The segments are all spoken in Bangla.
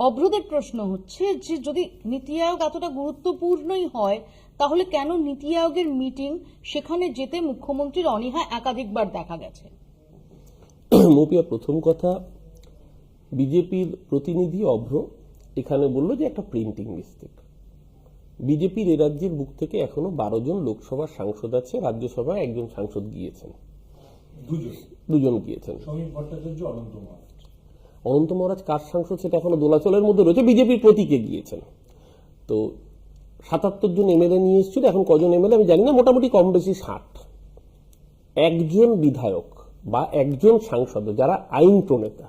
অভ্রদের প্রশ্ন হচ্ছে যে যদি নীতি আয়োগ এতটা গুরুত্বপূর্ণই হয় তাহলে কেন নীতি আয়োগের মিটিং সেখানে যেতে মুখ্যমন্ত্রীর অনীহা একাধিকবার দেখা গেছে? মৌপিয়া প্রথম কথা বিজেপির প্রতিনিধি অভ্র এখানে বলল যে একটা প্রিন্টিং মিস্টেক বিজেপির এ রাজ্যের বুক থেকে এখনও বারো জন লোকসভার সাংসদ আছে রাজ্যসভায় একজন সাংসদ গিয়েছেন। দুজন। দুজন গিয়েছেন। সমীর ভট্টাচার্য অনন্ত মহারাজ কার সাংসদ সেটা এখনও দোলাচলের মধ্যে রয়েছে, বিজেপির প্রতীকে গিয়েছেন। তো সাতাত্তর জন এমএলএ নিয়ে এসেছিল, এখন কজন এমএলএ আমি জানি না, মোটামুটি কম বেশি ষাট। একজন বিধায়ক বা একজন সাংসদ, যারা আইন প্রণেতা,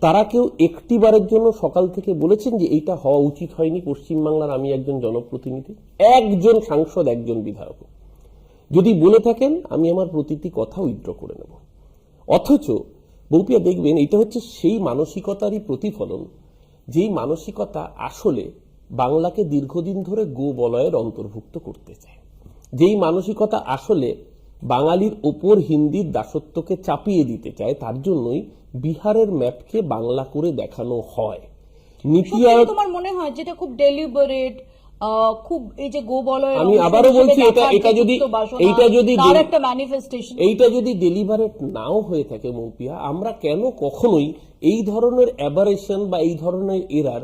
তারা কেউ একটি বারের জন্য সকাল থেকে বলেছেন যে এইটা হওয়া উচিত হয়নি। পশ্চিমবাংলার আমি একজন জনপ্রতিনিধি, একজন সাংসদ, একজন বিধায়ক। যদি বলে থাকেন, আমি আমার প্রতিটি কথা উইথড্র করে নেব। অথচ বৌপিয়া দেখবেন এটা হচ্ছে সেই মানসিকতারই প্রতিফলন যেই মানসিকতা আসলে বাংলাকে দীর্ঘদিন ধরে গো বলয়ের অন্তর্ভুক্ত করতে চায়। যেই মানসিকতা আসলে বাঙালির ওপর হিন্দির দাসত্বকে চাপিয়ে দিতে চায় তার জন্যই বিহারের ম্যাপকে বাংলা করে দেখানো হয়। নীতি তোমার মনে হয় যেটা খুব ডেলিবারেট খুব এই যে গোবলয়ের আমি আবারও বলছি এটা- এটা যদি- এইটা যদি তার একটা ম্যানিফেস্টেশন এইটা যদি ডেলিভারেট নাও হয়ে থাকে মৌপিয়া আমরা কেন কখনোই এই ধরনের অ্যাবারেশন বা এই ধরনের এরার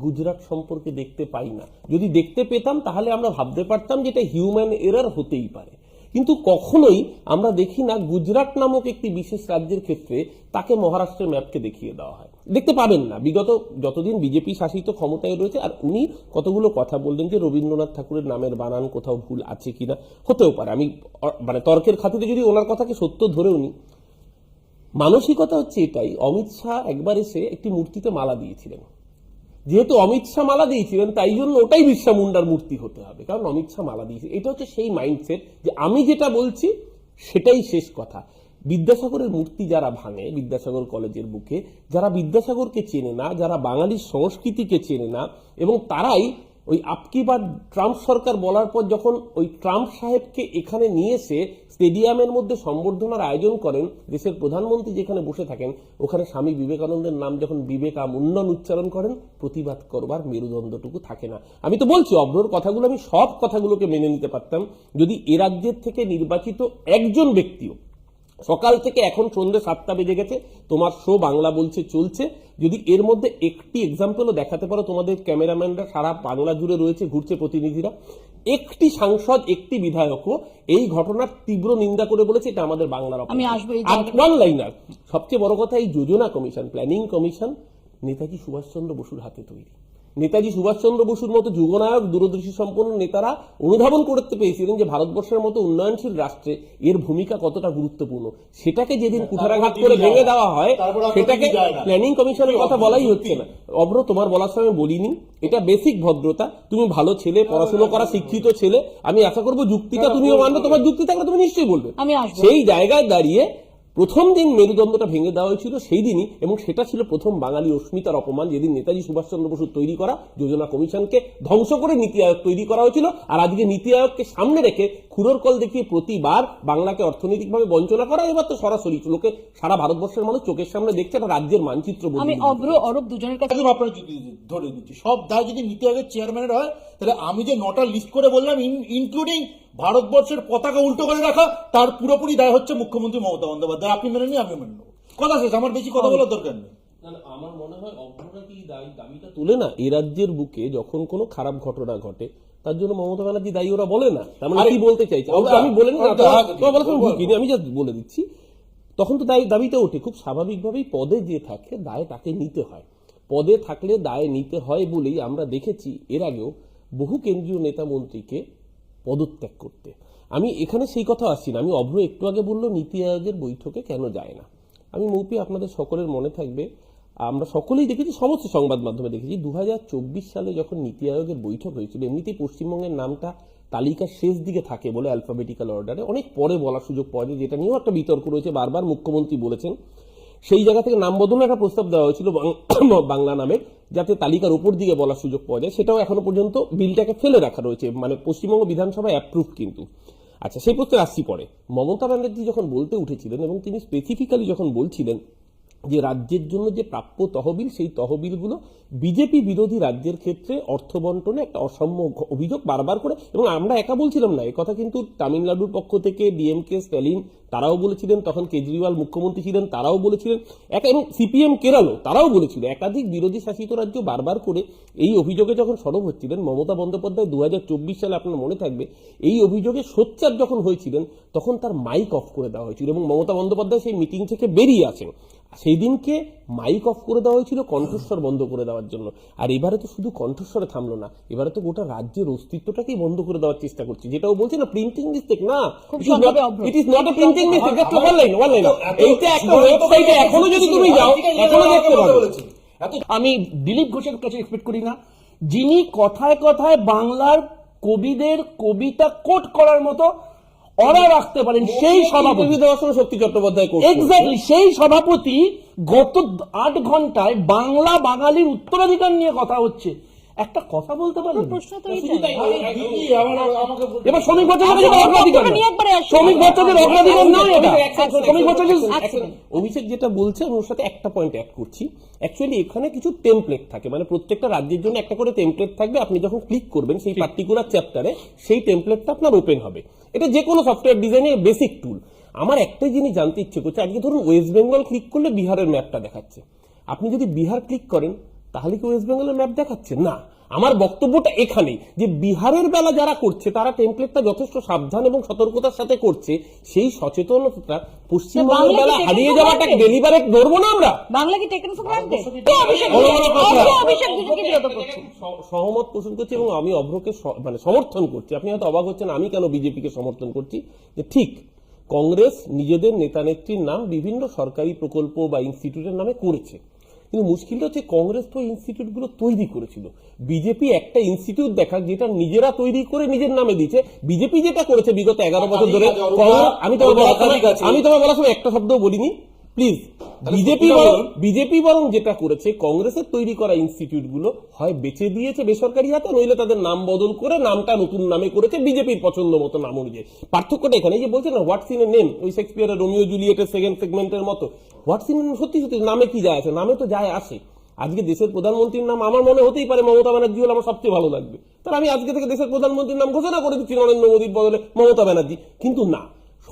গুজরাট সম্পর্কে দেখতে পাই না? যদি দেখতে পেতাম তাহলে আমরা ভাবতে পারতাম যে এটা হিউম্যান এরার হতেই পারে। কিন্তু কখনোই আমরা দেখি না গুজরাট নামক একটি বিশেষ রাজ্যের ক্ষেত্রে তাকে মহারাষ্ট্রের ম্যাপকে দেখিয়ে দেওয়া হয়। দেখতে পাবেন না। বিগত যতদিন বিজেপি শাসিত ক্ষমতায় রয়েছে, আর উনি কতগুলো কথা বললেন যে রবীন্দ্রনাথ ঠাকুরের নামের বানান কোথাও ভুল আছে কিনা, হতেও পারে। আমি মানে তর্কের খাতিরে যদি ওনার কথাকে সত্য ধরেও নি মানসিকতা হচ্ছে এটাই। অমিত শাহ একবার এসে একটি মূর্তিতে মালা দিয়েছিলেন। যেহেতু অমিত শাহ মালা দিয়েছিলেন, তাই জন্য ওটাই বিশ্বা মুন্ডার মূর্তি হতে হবে। কারণ অমিত শাহ মালা দিয়েছে। এটা হচ্ছে সেই মাইন্ডসেট যে আমি যেটা বলছি, সেটাই শেষ কথা। বিদ্যাসাগরের মূর্তি যারা ভাঙে, বিদ্যাসাগর কলেজের বুকে, যারা বিদ্যাসাগরকে চেনে না, যারা বাঙালির সংস্কৃতিকে চেনে না, এবং তারাই ওই আপকি বা ট্রাম্প সরকার বলার পর যখন ওই ট্রাম্প সাহেবকে এখানে নিয়ে এসে স্টেডিয়ামের মধ্যে সম্বর্ধনার আয়োজন করেন, দেশের প্রধানমন্ত্রী যেখানে বসে থাকেন, ওখানে স্বামী বিবেকানন্দের নাম যখন বিবেকা মুন্ডন উচ্চারণ করেন, প্রতিবাদ করবার মেরুদণ্ডটুকু থাকে না। আমি তো বলছি অভ্রর কথাগুলো, আমি সব কথাগুলোকে মেনে নিতে পারতাম যদি এ রাজ্যের থেকে নির্বাচিত একজন ব্যক্তিও সকাল থেকে এখন সন্ধ্যে সাতটা বেজে গেছে তোমার শো বাংলা বলছে চলছে। যদি এর মধ্যে একটি এক্সাম্পলও দেখাতে পারো তোমাদের ক্যামেরাম্যানরা সারা বাংলা জুড়ে রয়েছে ঘুরছে প্রতিনিধিরা। একটি সাংসদ একটি বিধায়কও এই ঘটনার তীব্র নিন্দা করে বলেছে এটা আমাদের বাংলার আমি আসব ওয়ান লাইনার সবচেয়ে বড় কথা এই যোজনা commission planning commission Netaji Subhas Chandra বসুর হাতে তৈরি। নেতাজি সুভাষচন্দ্র বসুর মতো যুগনায়ক দূরদর্শী সম্পন্ন নেতারা অনুধাবন করতে পেরেছিলেন যে ভারতবর্ষের মতো উন্নয়নশীল রাষ্ট্রে এর ভূমিকা কতটা গুরুত্বপূর্ণ। সেটাকে যেদিন কুঠারাঘাত করে ভেঙে দেওয়া হয় সেটাকে। প্ল্যানিং কমিশনের কথা বলাই হচ্ছে না। অব্র তোমার বলার সময় বলিনি। এটা বেসিক ভদ্রতা। তুমি ভালো ছেলে পড়াশোনা করা শিক্ষিত ছেলে আমি আশা করব যুক্তিটা তুমিও মানবে তোমার যুক্তি থাকলে তুমি নিশ্চয়ই বলবে। সেই জায়গায় দাঁড়িয়ে প্রথম দিন মেরুদণ্ডটা ভেঙে দেওয়া হয়েছিল সেই দিনই এবং সেটা ছিল প্রথম বাঙালি অস্মিতার অপমান যেদিন নেতাজি সুভাষচন্দ্র বসু তৈরি করা যোজনা কমিশনকে ধ্বংস করে নীতি আয়োগ তৈরি করা হয়েছিল আর আজকে নীতি আয়োগকে সামনে রেখে খুরোর কল দেখিয়ে প্রতিবার বাংলাকে অর্থনৈতিকভাবে বঞ্চনা করা এবার তো সরাসরি লোকে সারা ভারতবর্ষের মানুষ চোখের সামনে দেখছে একটা রাজ্যের মানচিত্র আমি দিয়েছে। অভ্র অরূপ দুজনের কাছে আপনার যদি ধরে দিচ্ছি সব দায় যদি নীতি আয়োগের চেয়ারম্যানের হয় তাহলে আমি যে নটা লিস্ট করে বললাম ইনক্লুডিং ভারতবর্ষের পতাকা উল্টো করে রাখা তার পুরোপুরি দায় হচ্ছে মুখ্যমন্ত্রী মমতা বন্দ্যোপাধ্যায়। আপনি মেনে নিন আমি মেনে নেব। কথা শেষ আমার বেশি কথা বলার দরকার নেই। না, না, আমার মনে হয় অভ্ররা কি দায়ী- দাবিটা তুলে না এ রাজ্যের বুকে যখন কোনো খারাপ ঘটনা ঘটে তার জন্য মমতা ব্যানার্জি দায়ী ওরা বলে না। তার মানে কি বলতে চাইছে? আমি বলে না আমি জাস্ট বলে দিচ্ছি। তখন তো দায়ী দাবিটা ওঠে খুব স্বাভাবিকভাবেই পদে যে থাকে দায় তাকে নিতে হয়। পদে থাকলে দায় নিতে হয় বলেই আমরা দেখেছি এর আগেও বহু কেন্দ্রীয় নেতা মন্ত্রীকে পদত্যাগ করতে। আমি এখানে সেই কথা আসছি না। আমি অভ্র একটু আগে বলল, নীতি আয়োগের বৈঠকে কেন যায় না? আমি মৌপি আপনাদের সকলের মনে থাকবে, আমরা সকলেই দেখেছি, সমস্ত সংবাদ মাধ্যমে দেখেছি দু হাজার চব্বিশ সালে যখন নীতি আয়োগের বৈঠক হয়েছিল, এমনিতেই পশ্চিমবঙ্গের নামটা তালিকার শেষ দিকে থাকে বলে অ্যালফাবেটিক্যাল অর্ডারে অনেক পরে বলার সুযোগ পাওয়া যায়, যেটা নিয়েও একটা বিতর্ক রয়েছে, বারবার মুখ্যমন্ত্রী বলেছেন। সেই জায়গা থেকে নাম বদলের একটা প্রস্তাব দেওয়া হয়েছিল বাংলা নামে, যাতে তালিকার উপর দিকে বলার সুযোগ পাওয়া যায়। সেটাও এখনও পর্যন্ত বিলটাকে ফেলে রাখা রয়েছে। মানে পশ্চিমবঙ্গ বিধানসভায় অ্যাপ্রুভ কিন্তু। আচ্ছা সেই প্রশ্নে আসছি পরে। মমতা ব্যানার্জি যখন বলতে উঠেছিলেন এবং তিনি স্পেসিফিক্যালি যখন বলছিলেন যে রাজ্যের জন্য যে প্রাপ্য তহবিল, সেই তহবিলগুলো বিজেপি বিরোধী রাজ্যের ক্ষেত্রে অর্থ বন্টনে একটা অসাম্য অভিযোগ বারবার করে এবং আমরা একা বলছিলাম না। কথা কিন্তু তামিলনাড়ুর পক্ষ থেকে ডিএমকে, স্ট্যালিন তারাও বলেছিলেন, তখন কেজরিওয়াল মুখ্যমন্ত্রী ছিলেন, তারাও বলেছিলেন। একা এবং সিপিএম কেরালো তারাও বলেছিল, একাধিক বিরোধী শাসিত রাজ্য বারবার করে এই অভিযোগে যখন সরব হচ্ছিলেন, মমতা বন্দ্যোপাধ্যায় দু হাজার চব্বিশ সালে আপনার মনে থাকবে, এই অভিযোগে সোচ্চার যখন হয়েছিলেন, তখন তার মাইক অফ করে দেওয়া হয়েছিল এবং মমতা বন্দ্যোপাধ্যায় সেই মিটিং থেকে বেরিয়ে আসেন। সেই দিনকে মাইক অফ করে দেওয়া হয়েছিল কণ্ঠস্বর বন্ধ করে দেওয়ার জন্য। আর এবারে তো শুধু কণ্ঠস্বরে থামলো না এবারে তো গোটা রাজ্যের অস্তিত্বটাকেই বন্ধ করে দেওয়ার চেষ্টা করছে। যেটাও বলছে না প্রিন্টিং মিস্টেক না। It is not a printing mistake just one line one line এইটা একটা ওয়েবসাইটে এখনও যদি তুমি যাও এখনও দেখতে পাবে। আমি দিলীপ ঘোষের কাছে এক্সপেক্ট করি না। যিনি কথায় কথায় বাংলার কবিদের কবিতা কোট করার মতো অরা রাখতে পারেন সেই সভাপতি। শক্তি চট্টোপাধ্যায় এক্স্যাক্টলি সেই সভাপতি গত আট ঘন্টায় বাংলা বাঙালির উত্তরাধিকার নিয়ে কথা হচ্ছে। একটা কথা বলতে প্রশ্ন তো আমার- আমাকে বলতে- এবার শ্রমিক অগ্রাধিকার একবারে আসুন। শ্রমিক ভট্টাচার্যের অগ্রাধিকার নয় এটা। শ্রমিক ভট্টাচার্য অভিষেক যেটা বলছে আমি ওর সাথে একটা পয়েন্ট অ্যাড করছি। অ্যাকচুয়ালি এখানে কিছু টেমপ্লেট থাকে। মানে প্রত্যেকটা রাজ্যের জন্য একটা করে টেমপ্লেট থাকবে। আপনি যখন ক্লিক করবেন সেই পার্টিকুলার চ্যাপ্টারে সেই টেমপ্লেটটা আপনার ওপেন হবে। এটা যে কোনো সফটওয়্যার ডিজাইনের বেসিক টুল আমার একটাই জিনিস জানতে ইচ্ছে করছে আজকে ধরুন ওয়েস্ট বেঙ্গল ক্লিক করলে বিহারের ম্যাপটা দেখাচ্ছে। আপনি যদি বিহার ক্লিক করেন তাহলে কি ওয়েস্ট বেঙ্গলের ম্যাপ দেখাচ্ছে? না। আমার বক্তব্যটা এখানেই যে বিহারের বেলা যারা করছে তারা টেমপ্লেটটা যথেষ্ট সাবধান এবং সতর্কতার সাথে করছে। সেই সচেতনতা পশ্চিমবঙ্গের বেলা হারিয়ে যাওয়াটা granted? ডেলিভারে ধরবো না আমরা। বাংলা কি টেকেন ফর সহমত পোষণ করছি এবং আমি অভ্রকে স- মানে সমর্থন করছি। আপনি হয়তো অবাক হচ্ছেন আমি কেন বিজেপিকে সমর্থন করছি? যে ঠিক কংগ্রেস নিজেদের নেতা নেত্রীর নাম বিভিন্ন সরকারি প্রকল্প বা ইনস্টিটিউটের নামে করেছে। কিন্তু মুশকিলটা হচ্ছে কংগ্রেস তো ইনস্টিটিউটগুলো তৈরি করেছিল। বিজেপি একটা ইনস্টিটিউট দেখা যেটা নিজেরা তৈরি করে নিজের নামে দিয়েছে। বিজেপি যেটা করেছে বিগত এগারো বছর ধরে আমি তোমার। আমি তোমার বলার সময় একটা শব্দ বলিনি। প্লিজ বিজেপি বরং বিজেপি বরং যেটা করেছে কংগ্রেসের তৈরি করা ইনস্টিটিউটগুলো হয় বেচে দিয়েছে বেসরকারি হাতে নইলে তাদের নাম বদল করে নামটা নতুন নামে করেছে বিজেপির পছন্দ মতো নাম অনুযায়ী। পার্থক্যটা এখানে যে বলছে না হোয়াটস ইন নেম ওই শেক্সপিয়ারের রোমিও জুলিয়েটের সেকেন্ড সেগমেন্টের মতো। হোয়াটস ইন সত্যি সত্যি নামে কি যায় আছে? নামে তো যায় আসে আজকে দেশের প্রধানমন্ত্রীর নাম আমার মনে হতেই পারে মমতা ব্যানার্জি হলে আমার সবচেয়ে ভালো লাগবে। তাহলে আমি আজকে থেকে দেশের প্রধানমন্ত্রীর নাম ঘোষণা করে দিচ্ছি নরেন্দ্র মোদীর বদলে মমতা ব্যানার্জি। কিন্তু না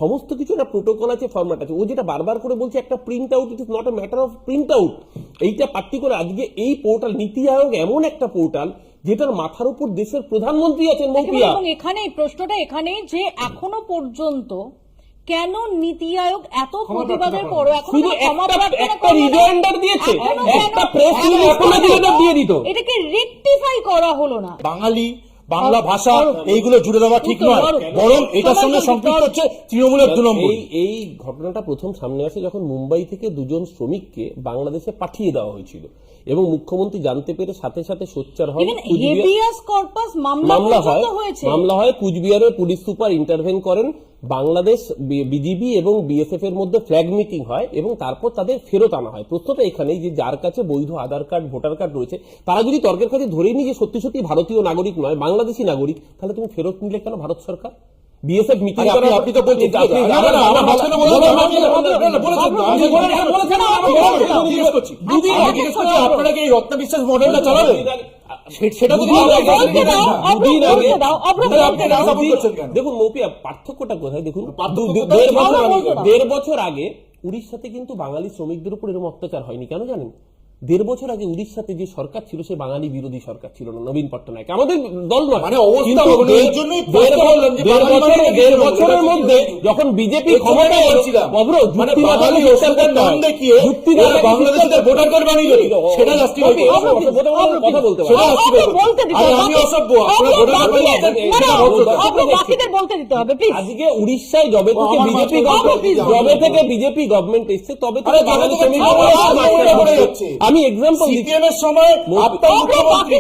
সমস্ত কিছু একটা প্রোটোকল আছে ফরম্যাট আছে। ও যেটা বারবার করে বলছে একটা print out it is not a matter of print out এইটা পার্টিকুলার আজকে এই পোর্টাল নীতি আয়োগ এমন একটা পোর্টাল যেটার মাথার উপর দেশের প্রধানমন্ত্রী আছেন মৌপিয়া এবং এখানে প্রশ্নটা এখানে যে এখনও পর্যন্ত কেন নীতি আয়োগ এত প্রতিবাদের পরও এখনও শুধু কেন একটা? রিমাইন্ডার দিয়েছে। একটা প্রেস রিলিজ দিয়ে দিত। এটাকে রেকটিফাই করা হলো না। বাঙালি বাংলা ভাষা এইগুলো জুড়ে দেওয়া ঠিক নয়। বরং এটার সঙ্গে সম্পৃক্ত হচ্ছে তৃণমূলের দু নম্বর এই ঘটনাটা প্রথম সামনে আসে যখন মুম্বাই থেকে দুজন শ্রমিককে বাংলাদেশে পাঠিয়ে দেওয়া হয়েছিল এবং মুখ্যমন্ত্রী জানতে পেরে সাথে সাথে সোচ্চার মামলা হয় মামলা হয় কুচবিহারের পুলিশ সুপার ইন্টারভেন করেন বাংলাদেশ বিজিবি এবং বিএসএফ এর মধ্যে ফ্ল্যাগ মিটিং হয় এবং তারপর তাদের ফেরত আনা হয়। প্রশ্নটা এখানেই যে যার কাছে বৈধ আধার কার্ড ভোটার কার্ড রয়েছে তারা যদি তর্কের কাছে ধরেই নিয়ে যে সত্যি সত্যি ভারতীয় নাগরিক নয় বাংলাদেশি নাগরিক তাহলে তুমি ফেরত নিলে কেন ভারত সরকার বিএসএফ মিটিং আপনি- আপনি তো বলছেন, আপনারা কি রত্ন বিশ্বাস মডেলটা চালাবেন? দেখুন মৌপিয়া পার্থক্যটা কোথায় দেখুন। দেড় বছর আগে উড়িষ্যাতে কিন্তু বাঙালি শ্রমিকদের উপর এরকম অত্যাচার হয়নি কেন জানেন দেড় বছর আগে উড়িষ্যাতে যে সরকার ছিল সে বাঙালি বিরোধী সরকার ছিল না নবীন পট্টনায়ক। আমাদের দল নয়। মানে দেড়- বছরের-? মধ্যে যখন বিজেপি ক্ষমতায় আজকে উড়িষ্যায় জবে থেকে বিজেপি জবে থেকে বিজেপি গভর্নমেন্ট এসছে তবে থেকে বাঙালি আমি এক্সাম্পল দিচ্ছি সিপিএম এর সময় আপনার মুখ্যমন্ত্রী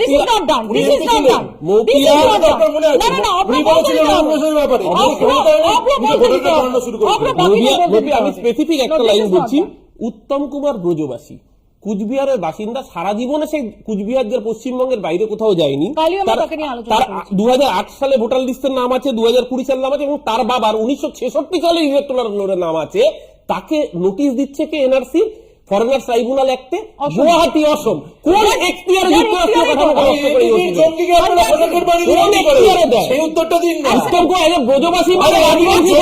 this is not done this is not done আপনার মনে আছে? না না না অভ্র উনি বলতে বলেছিলেন দিতে হবে অন্ধ্রপ্রদেশের ব্যাপারে। শুরু আমি স্পেসিফিক একটা লাইন বলছি উত্তম কুমার ব্রজবাসী কুচবিহারের বাসিন্দা সারা জীবনে সে কুচবিহার যে পশ্চিমবঙ্গের বাইরে কোথাও যায়নি তার-। দু সালে ভোটার লিস্টের নাম আছে দু সালের নাম আছে এবং তার বাবার উনিশশো ছেষট্টি সালে ইলেকট্রাল রোলের নাম আছে তাকে নোটিশ দিচ্ছে কে এনআরসি ফরেনার ট্রাইব্যুনাল অ্যাক্টে গুয়াহাটি অসম। কোন এখতিয়ারে যুক্তরাষ্ট্রীয় কাঠামো আরে নষ্ট করে ATT বসেছে? জঙ্গিকে আপনারা প্রশাসন বানিয়ে দিলেন কোন কি করে? এখতিয়ারে দেয়? সেই উত্তরটা দিন না। আজকে ব্রজবাসী মানে আদিবাসী